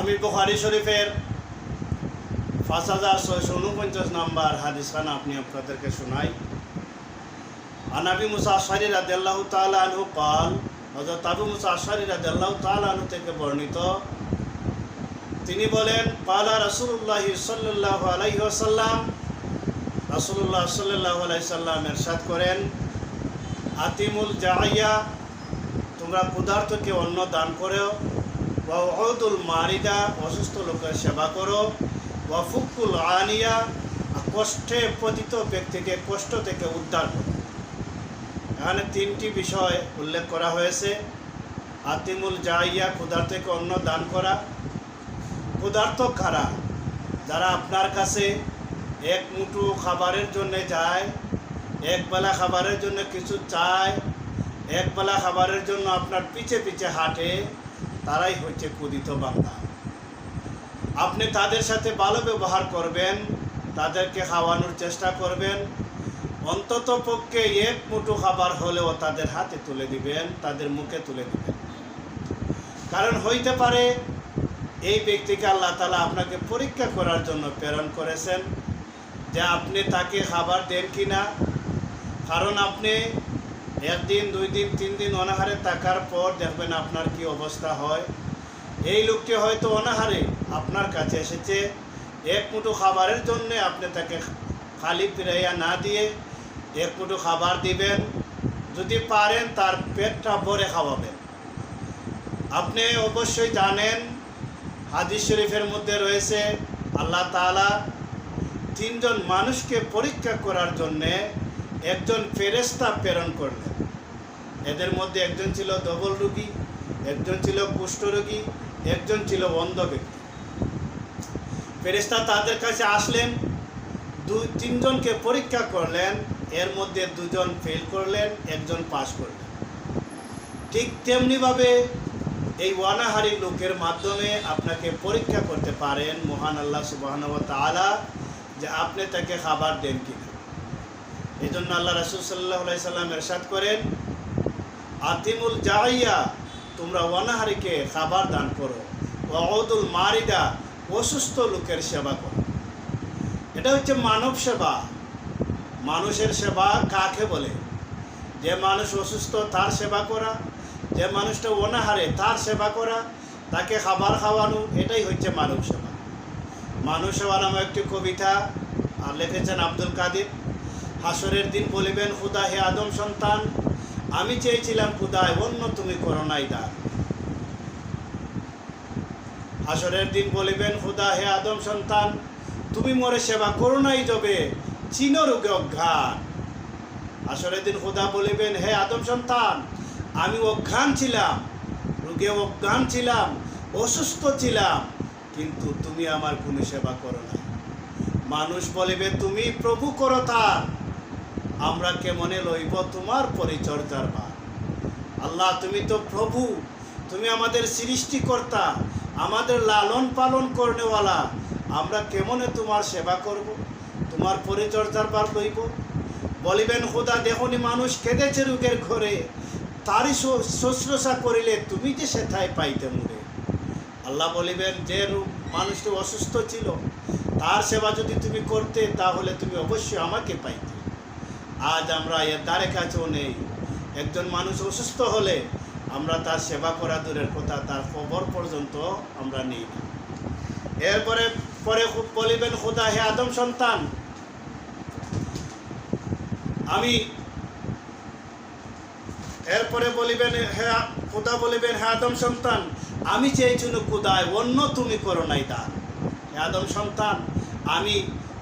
আমি বুখারি শরীফের পাঁচ হাজার ছয়শো উনপঞ্চাশ নাম্বার হাদিস খান আপনি আপনাদেরকে শোনাই। আনাবি মুসাশারি তাল তালু পাল হজরত আবু মুসাশারি তাল তালু থেকে বর্ণিত। তিনি বলেন পালা রসুল্লাহ সাল্লাহ আলাইসাল্লাম রসুল্লাহ সাল্লাহ আলাইসাল্লাম এরশাদ করেন, আতিমুল জাহাইয়া তোমরা ক্ষুধার্তকে অন্ন দান করেও ওয়াউদুল মারিদা, অসুস্থ লোকের সেবা করো। ওয়াফুকুল আনিয়া কষ্টে পতিত ব্যক্তিকে কষ্ট থেকে উদ্ধার করো। এখানে তিনটি বিষয় উল্লেখ করা হয়েছে। আতিমুল জাইয়া, ক্ষুধার্তকে অন্ন দান করা। ক্ষুধার্ত কারা? যারা আপনার কাছে এক মুঠো খাবারের জন্য যায় একবেলা খাবারের জন্য কিছু চায় একবেলা খাবারের জন্য আপনার পিছে পিছে হাঁটে তারাই হচ্ছে কুদিত বান্দা। আপনি তাদের সাথে ভালো ব্যবহার করবেন, তাদেরকে খাওয়ানোর চেষ্টা করবেন, অন্তত পক্ষে এক মুঠো খাবার হলেও তাদের হাতে তুলে দিবেন, তাদের মুখে তুলে দিবেন। কারণ হইতে পারে, এই ব্যক্তিকে আল্লাহ তালা আপনাকে পরীক্ষা করার জন্য প্রেরণ করেছেন যে আপনি তাকে খাবার দেন কি না কারণ আপনি একদিন দুই দিন তিন দিন অনাহারে থাকার পর দেখবেন আপনার কি অবস্থা হয়। এই লোকটি হয়তো অনাহারে আপনার কাছে এসেছে। এক মুঠো খাবারের জন্যে আপনি তাকে খালি ফিরাইয়া না দিয়ে এক মুঠো খাবার দিবেন। যদি পারেন তার পেটটা ভরে খাওয়াবেন। আপনি অবশ্যই জানেন, হাদিস শরীফের মধ্যে রয়েছে, আল্লাহ তাআলা তিনজন মানুষকে পরীক্ষা করার জন্যে একজন ফেরেস্তা প্রেরণ করলেন। এদের মধ্যে একজন ছিল ডবল রোগী, একজন ছিল কুষ্ঠরোগী একজন ছিল অন্ধ ব্যক্তি। ফেরেস্তা তাদের কাছে আসলেন, দুই, তিনজনকে পরীক্ষা করলেন, এর মধ্যে দুজন ফেল করলেন, একজন পাশ করলেন। ঠিক তেমনিভাবে এই ওয়ানাহারি লোকের মাধ্যমে আপনাকে পরীক্ষা করতে পারেন মহান আল্লাহ সুবাহন তালা যে আপনি তাকে খাবার দেন কিনা। এই জন্য আল্লাহ রাসুল সাল্লাহ সাল্লাম এরশাদ করেন, আতিমুল জাহাইয়া তোমরা ওয়ানাহারিকে খাবার দান করো। ওয়াউদুল মারিদা, অসুস্থ লোকের সেবা করো। এটা হচ্ছে মানব সেবা। মানুষের সেবা কাকে বলে? যে মানুষ অসুস্থ, তার সেবা করা। যে মানুষটা অনাহারে, তার সেবা করা। তাকে খাবার খাওয়ানো, এটাই হচ্ছে মানব সেবা। মানুষ সেবা নামে একটি কবিতা আর লিখেছেন আব্দুল কাদির। হাসরের দিন বলিবেন খুদা হে আদম সন্তান, আমি চেয়েছিলাম খুদায় অন্য তুমি করো নাই দান হাসরের দিন বলিবেন খুদা হে আদম সন্তান, তুমি মোরে সেবা করো নাই যবে, চিন রোগে অজ্ঞান। হাসরের দিন খুদা বলিবেন, হে আদম সন্তান, আমি অজ্ঞান ছিলাম, রোগে অজ্ঞান ছিলাম, অসুস্থ ছিলাম, কিন্তু তুমি আমার কোনো সেবা করো না মানুষ বলিবে, তুমি প্রভু করো তার। আমরা কেমনে লইব তোমার পরিচর্যার বার আল্লাহ, তুমি তো প্রভু, তুমি আমাদের সৃষ্টিকর্তা, আমাদের লালন পালন করনেওয়ালা। আমরা কেমনে তোমার সেবা করব, তোমার পরিচর্যার বার লইব? বলিবেন, খোদা, দেখনি, মানুষ কেঁদেছে রোগের ঘরে। তারই শুশ্রূষা করিলে তুমি যে সেথায় পাইতে মুরে। আল্লাহ বলিবেন, যে রূপ মানুষটি অসুস্থ ছিল, তার সেবা যদি তুমি করতে, তাহলে তুমি অবশ্যই আমাকে পাইতে আজ আমরা এর দ্বারে কাছেও নেই। একজন মানুষ অসুস্থ হলে আমরা তার সেবা করা দূরের কথা, তার খবর পর্যন্ত আমরা নিই। না এরপরে পরে বলিবেন, খোদা, হে আদম সন্তান, আমি এরপরে বলিবেন, হে খোদা বলিবেন, হে আদম সন্তান, আমি চেয়েছিল খুদায় অন্য তুমি করো নাই দান হে আদম সন্তান, আমি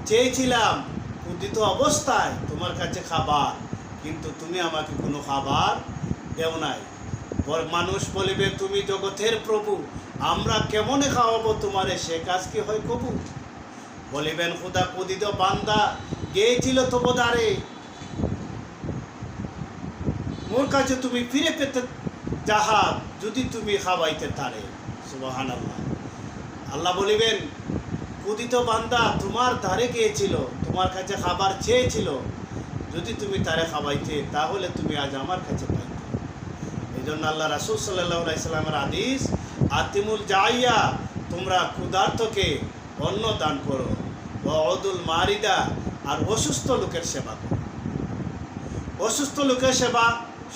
চেয়েছিলাম, ক্ষুদিত অবস্থায় তোমার কাছে খাবার, কিন্তু তুমি আমাকে কোনো খাবার দেও নাই। মানুষ বলিবে, তুমি জগতের প্রভু, আমরা কেমনে খাওয়াবো তোমারে? সে কাজ কি হয় কবু বলিবেন, খুদা কুদিত বান্দা গিয়েছিল তোপদারে মোর কাছে তুমি ফিরে পেতে যাহা যদি তুমি খাওয়াইতে তারে। সুবাহান আল্লাহ আল্লাহ বলিবেন কুদিত বান্দা, তোমার ধারে গিয়েছিল তোমার কাছে খাবার চেয়েছিল যদি তুমি তারে খাওয়াইতে, তাহলে তুমি আজ আমার কাছে পাইতে। এই জন্য আল্লাহ রাসুল সাল্লাহ আদিস আতিমুল জাইয়া, তোমরা ক্ষুধার্তকে অন্ন দান করো। অদুল মারিদা, আর অসুস্থ লোকের সেবা করো। অসুস্থ লোকের সেবা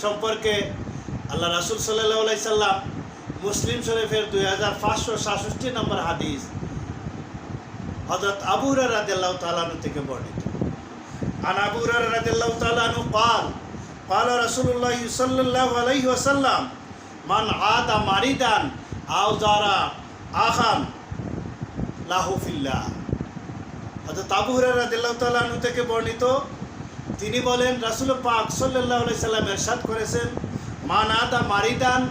সম্পর্কে আল্লাহ রাসুল সাল্লাহ সাল্লাম মুসলিম শরীফের দুই হাজার পাঁচশো সাতষট্টি নম্বর হাদিস হজরত আবু রাদিয়াল্লাহু তাআলাহু থেকে বর্ণিত। আন আবু রাদিয়াল্লাহু তাআলাহু قال قال رسول الله صلى الله عليه وسلم من عاد مريضا أو زار أخا له في الله হযরত আবু হুরায়রা রাদিয়াল্লাহু তাআলা আনহু থেকে বর্ণিত তিনি বলেন রাসূল পাক সাল্লাল্লাহু আলাইহি সাল্লাম ارشاد করেছেন মান আদা মারিদান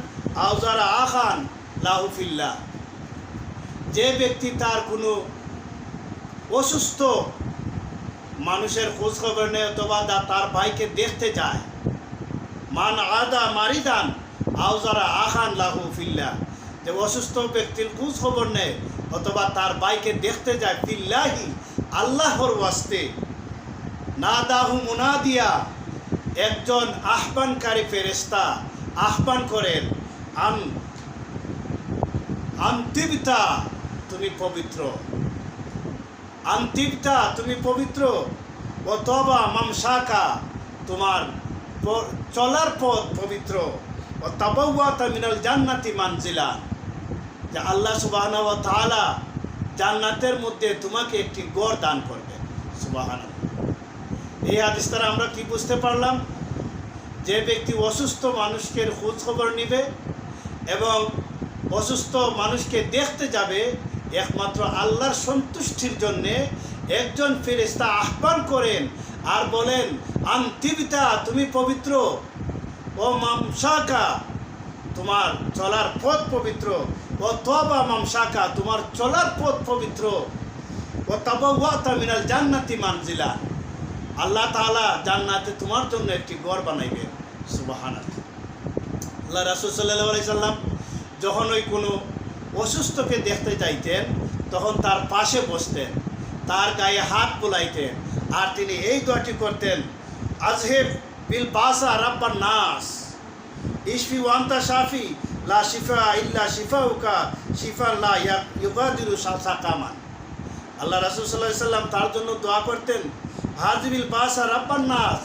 আও যারা আখান লাহু ফিল্লাহ যে ব্যক্তি তার কোনো অসুস্থ মানুষের খোঁজ খবর নেয় অথবা তার ভাইকে দেখতে যায়। মান আদা মারিদান আও যারা আখান লাহু ফিল্লা। যে অসুস্থ ব্যক্তির খোঁজ খবর নেয় অথবা তার ভাইকে দেখতে যায় ফিল্লাহি, আল্লাহর ওয়াস্তে। না দাহু মুনাদিয়া, একজন আহ্বানকারী ফেরেস্তা আহ্বান করেন, আন আন্তিবিতা তুমি পবিত্র। আন্তিবতা তুমি পবিত্র। ও তবা মামসাকা, তোমার চলার পথ পবিত্র। ও তাবাউয়াতা মিনাল জান্নাতি মানজিলা। যে আল্লাহ সুবাহানা ও তাআলা জান্নাতের মধ্যে তোমাকে একটি গড় দান করবে। সুবাহানা এই হাদিস দ্বারা আমরা কি বুঝতে পারলাম? যে ব্যক্তি অসুস্থ মানুষকে খোঁজ খবর নিবে এবং অসুস্থ মানুষকে দেখতে যাবে একমাত্র আল্লাহর সন্তুষ্টির জন্যে একজন ফেরেস্তা আহ্বান করেন আর বলেন, আন্তিবিতা, তুমি পবিত্র। ও মামসাকা, তোমার চলার পথ পবিত্র। ও তবা মামসাকা, তোমার চলার পথ পবিত্র। ও তাবাওয়াতা মিনাল জান্নাতি মানজিলা। আল্লাহ তাআলা জান্নাতে তোমার জন্য একটি গড় বানাইবেন। সুবহানাল্লাহ। আল্লাহ রাসূল সাল্লাল্লাহু আলাইহি সাল্লাম যখন ওই কোনো অসুস্থকে দেখতে চাইতেন, তখন তার পাশে বসতেন, তার গায়ে হাত বোলাইতেন, আর তিনি এই দোয়াটি করতেন, আজহেব বিল বাসা রাব্বান নাস, ইশফি ওয়ান্তা শাফি, লা শিফা ইল্লা শিফা উকা শিফা লা ইয়া- ইউগাদিরু সাকামান আল্লাহ রাসূল সাল্লাম তার জন্য দোয়া করতেন হাজিবিল বাসা রাব্বান নাস,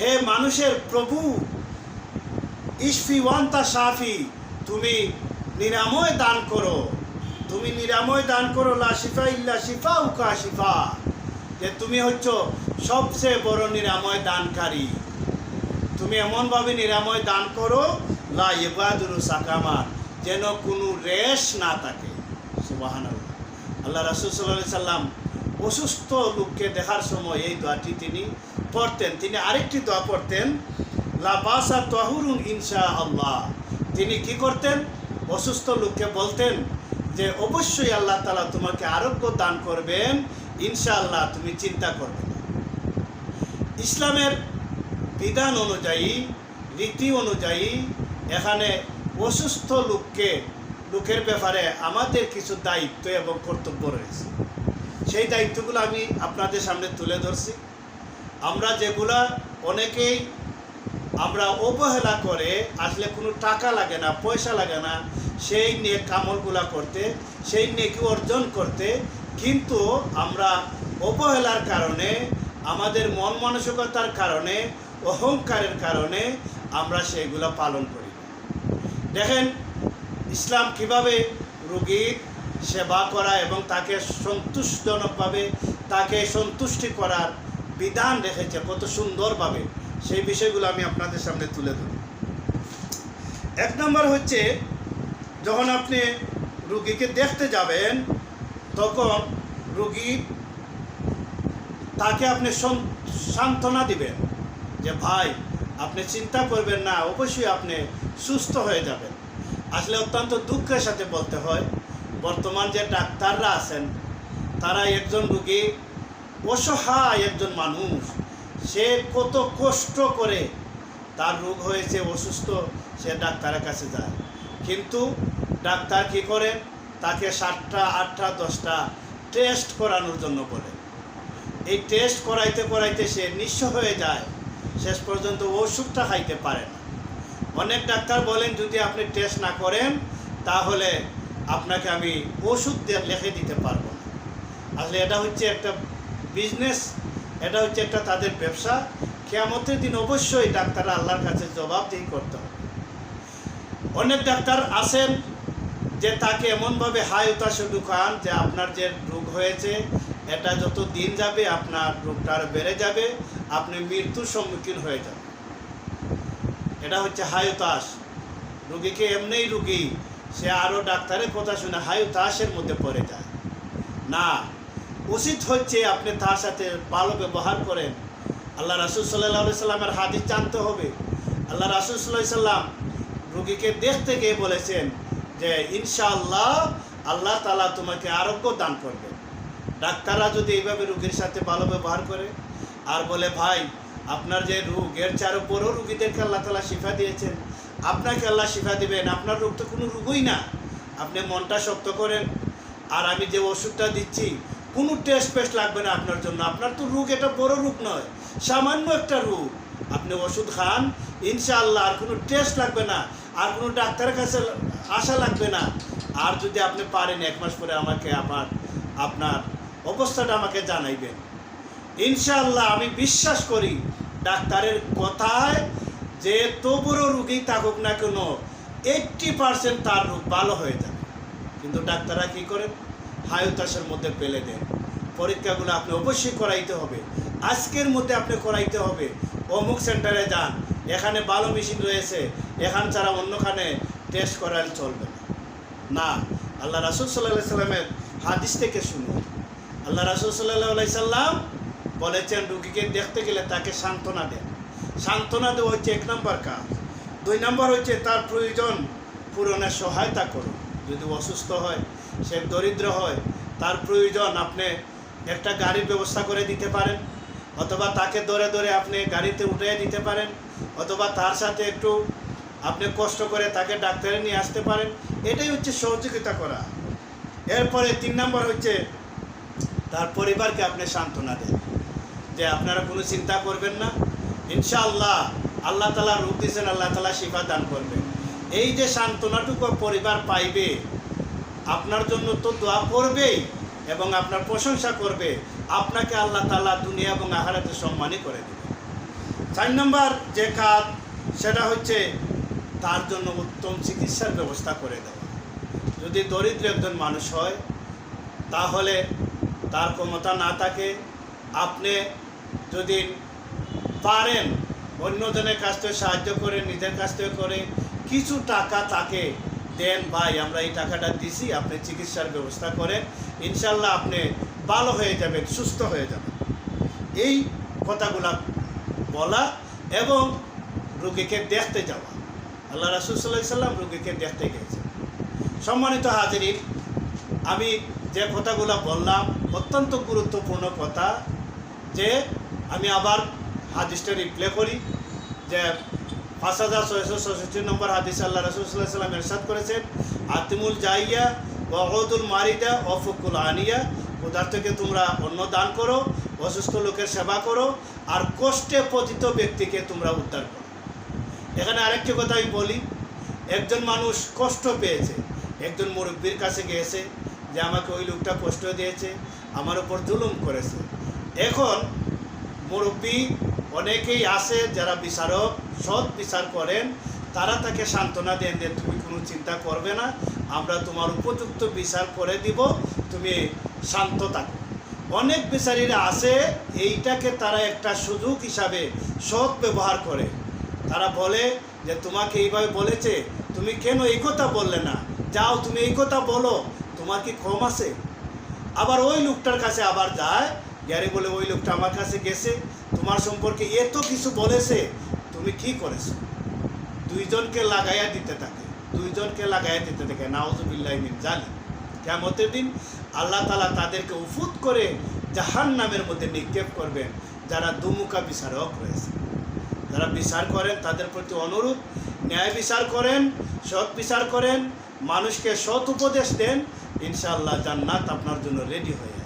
হে মানুষের প্রভু, ইশফি ওয়ান্তা শাফি, তুমি নিরাময় দান করো। তুমি নিরাময় দান করো, লা শিফা ইল্লা শিফা উকা শিফা। যে তুমি হচ্ছ সবচেয়ে বড় নিরাময় দানকারী। তুমি এমনভাবে নিরাময় দান করো, লা ইবাদুরু সাকামান যেন কোনো রেশ না থাকে। সুবাহান আল্লাহ রাসুল সাল্লাহ সাল্লাম অসুস্থ লোককে দেখার সময় এই দোয়াটি তিনি পড়তেন। তিনি আরেকটি দোয়া পড়তেন লাবাসা তহুরুন ইনশা আল্লাহ তিনি কি করতেন? অসুস্থ লোককে বলতেন যে, অবশ্যই আল্লাহ তালা তোমাকে আরোগ্য দান করবেন। ইনশাআল্লাহ তুমি চিন্তা করবে না। ইসলামের বিধান অনুযায়ী, রীতি অনুযায়ী, এখানে অসুস্থ লোককে, লোকের ব্যাপারে আমাদের কিছু দায়িত্ব এবং কর্তব্য রয়েছে। সেই দায়িত্বগুলো আমি আপনাদের সামনে তুলে ধরছি। আমরা যেগুলা অনেকেই আমরা অবহেলা করে, আসলে কোনো টাকা লাগে না, পয়সা লাগে না সেই নিয়ে কামলগুলা করতে, সেই নেকি অর্জন করতে, কিন্তু আমরা অবহেলার কারণে, আমাদের মন মানসিকতার কারণে, অহংকারের কারণে আমরা সেইগুলো পালন করি। দেখেন, ইসলাম কীভাবে রুগীর সেবা করা এবং তাকে সন্তুষ্টজনকভাবে, তাকে সন্তুষ্টি করার বিধান রেখেছে কত সুন্দরভাবে, সেই বিষয়গুলো আমি আপনাদের সামনে তুলে ধরি এক নম্বর হচ্ছে যখন আপনি রুগীকে দেখতে যাবেন, তখন রুগী তাকে আপনি সান্ত্বনা দিবেন যে, ভাই, আপনি চিন্তা করবেন না, অবশ্যই আপনি সুস্থ হয়ে যাবেন। আসলে অত্যন্ত দুঃখের সাথে বলতে হয়, বর্তমান যে ডাক্তাররা আছেন, তারা একজন রুগী, অসহায় একজন মানুষ, সে কত কষ্ট করে তার রোগ হয়েছে, অসুস্থ সে ডাক্তারের কাছে যায়। কিন্তু ডাক্তার কি করে? তাকে সাতটা, আটটা, দশটা টেস্ট করানোর জন্য বলে। এই টেস্ট করাইতে করাইতে সে নিঃস্ব হয়ে যায়। শেষ পর্যন্ত ওষুধটা খাইতে পারে না। অনেক ডাক্তার বলেন, যদি আপনি টেস্ট না করেন, তাহলে আপনাকে আমি ওষুধ লিখে দিতে পারব না। আসলে এটা হচ্ছে একটা বিজনেস এটা হচ্ছে একটা তাদের ব্যবসা। কেয়ামতের দিন অবশ্যই ডাক্তাররা আল্লাহর কাছে জবাবদিহি করতে হবে। অনেক ডাক্তার আছেন যে তাকে এমনভাবে হাই উতাসে ঢুকান যে আপনার যে রোগ হয়েছে, এটা যত দিন যাবে আপনার রোগটা আরও বেড়ে যাবে, আপনি মৃত্যুর সম্মুখীন হয়ে যাবেন। এটা হচ্ছে হাই উতাস রুগীকে এমনিই রুগী, সে আরও ডাক্তারের কথা শুনে হাই উতাসের মধ্যে পড়ে যায়। না, উচিত হচ্ছে আপনি তার সাথে ভালো ব্যবহার করেন। আল্লাহ রাসুল সাল্লাহ সাল্লামের হাদিস জানতে হবে। আল্লাহ রাসুল সাল্লাহ সাল্লাম রুগীকে দেখতে গিয়ে বলেছেন যে ইনশাআল্লাহ আল্লাহ তালা তোমাকে আরোগ্য দান করবে। ডাক্তাররা যদি এইভাবে রুগীর সাথে ভালো ব্যবহার করে, আর বলে, ভাই, আপনার যে রোগ, এর চার বড় রুগীদেরকে আল্লাহ তালা শিফা দিয়েছেন। আপনাকে আল্লাহ শিফা দিবেন, আপনার রোগ তো কোনো রোগই না। আপনি মনটা শক্ত করেন। আর আমি যে ওষুধটা দিচ্ছি, কোনো টেস্ট পেস্ট লাগবে না আপনার জন্য। আপনার তো রোগ এটা বড় রোগ নয়, সামান্য একটা রোগ। আপনি ওষুধ খান, ইনশাআল্লাহ আর কোনো টেস্ট লাগবে না, আর কোনো ডাক্তারের কাছে আসা লাগবে না। আর যদি আপনি পারেন, এক মাস পরে আমাকে আবার আপনার অবস্থাটা আমাকে জানাইবেন। ইনশাআল্লাহ আমি বিশ্বাস করি, ডাক্তারের কথায় যে তো বড় রুগী থাকুক না কেন এইট্টি পার্সেন্ট তার রোগ ভালো হয়ে যাবে। কিন্তু ডাক্তাররা কী করেন? হায়তাসের মধ্যে ফেলে দেন। পরীক্ষাগুলো আপনি অবশ্যই করাইতে হবে। আজকের মধ্যে আপনি করাইতে হবে। অমুক সেন্টারে যান, এখানে ভালো মেশিন রয়েছে, এখান ছাড়া অন্যখানে টেস্ট করালে চলবে না। আল্লাহ রাসুল সাল্লাহ সাল্লামের হাদিস থেকে শুনুন। আল্লাহ রাসুল সাল্লাহ সাল্লাম বলেছেন, রুগীকে দেখতে গেলে তাকে সান্ত্বনা দেন। সান্ত্বনা দেওয়া হচ্ছে এক নম্বর কাজ। দুই নম্বর হচ্ছে তার প্রয়োজন পূরণের সহায়তা করুন। যদি অসুস্থ হয়, সে দরিদ্র হয়, তার প্রয়োজন আপনি একটা গাড়ির ব্যবস্থা করে দিতে পারেন। অথবা তাকে ধরে ধরে আপনি গাড়িতে উঠিয়ে দিতে পারেন, অথবা তার সাথে একটু আপনি কষ্ট করে তাকে ডাক্তারে নিয়ে আসতে পারেন। এটাই হচ্ছে সহযোগিতা করা। এরপরে তিন নম্বর হচ্ছে তার পরিবারকে আপনি সান্ত্বনা দেন, যে আপনারা কোনো চিন্তা করবেন না। ইনশাআল্লাহ আল্লাহ তালা রূপ দিয়েছেন, আল্লাহ তালা শিফা দান করবে। এই যে সান্ত্বনাটুকু পরিবার পাইবে, আপনার জন্য তো দোয়া করবেই। এবং আপনার প্রশংসা করবে, আপনাকে আল্লাহ তালা দুনিয়া এবং আহারাতে সম্মানই করে দেবে। চার নম্বর যে কাজ, সেটা হচ্ছে তার জন্য উত্তম চিকিৎসার ব্যবস্থা করে দেওয়া। যদি দরিদ্র একজন মানুষ হয়, তাহলে তার ক্ষমতা না থাকে। আপনি যদি পারেন, অন্যজনের কাছ থেকে সাহায্য করে, নিজের কাছ থেকে করে, কিছু টাকা তাকে দেন ভাই, আমরা এই টাকাটা দিছি, আপনি চিকিৎসার ব্যবস্থা করেন। ইনশাল্লাহ আপনি ভালো হয়ে যাবেন, সুস্থ হয়ে যাবেন। এই কথাগুলা বলা এবং রুগীকে দেখতে যাওয়া। আল্লাহ রাসুল সাল্লাহ সাল্লাম রোগীকে দেখতে গিয়েছেন। সম্মানিত হাজিরিন, আমি যে কথাগুলো বললাম, অত্যন্ত গুরুত্বপূর্ণ কথা যে আমি আবার হাদিসটা রিপ্লে করি যে পাঁচ হাজার ছয়শো ছষট্টি নম্বর হাদিস আল্লাহ রসুল্লাহ সাল্লাম এরশাদ করেছেন, আতিমুল জাইয়া ওহুল মারিদা অফুকুল আনিয়া। উদার থেকে তোমরা অন্ন দান করো, অসুস্থ লোকের সেবা করো, আর কষ্টে পতিত ব্যক্তিকে তোমরা উদ্ধার করো। এখানে আরেকটি কথা আমি বলি, একজন মানুষ কষ্ট পেয়েছে, একজন মুরব্বীর কাছে গিয়েছে যে, আমাকে ওই লোকটা কষ্ট দিয়েছে, আমার উপর জুলুম করেছে। এখন মুরব্বী অনেকেই আছে যারা বিচারক, সৎ বিচার করেন, তারা তাকে সান্ত্বনা দেন যে তুমি কোনো চিন্তা করবে না, আমরা তোমার উপযুক্ত বিচার করে দিব, তুমি শান্ত থাকো। অনেক বিচারীরা আছে, এইটাকে তারা একটা সুযোগ হিসাবে সৎ ব্যবহার করে। তারা বলে যে, তোমাকে এইভাবে বলেছে, তুমি কেন এই কথা বললে না? যাও, তুমি এই কথা বলো, তোমার কি কম আছে? আবার ওই লোকটার কাছে আবার যায়, গ্যারে বলে, ওই লোকটা আমার কাছে গেছে। তোমার সম্পর্কে এত কিছু বলেছে, তুমি কি করেছ। দুইজনকে লাগাইয়া দিতে থাকে, দুইজনকে লাগাইয়া দিতে থাকে। নাওজুবিল্লাহ মিন জানি কেমতের দিন আল্লাহ তালা তাদেরকে উফুত করে জাহান নামের মধ্যে নিক্ষেপ করবেন, যারা দুমুখা বিচারক রয়েছে। যারা বিচার করেন, তাদের প্রতি অনুরোধ ন্যায় বিচার করেন, সৎ বিচার করেন, মানুষকে সৎ উপদেশ দেন, ইনশাআল্লাহ জান্নাত আপনার জন্য রেডি হয়ে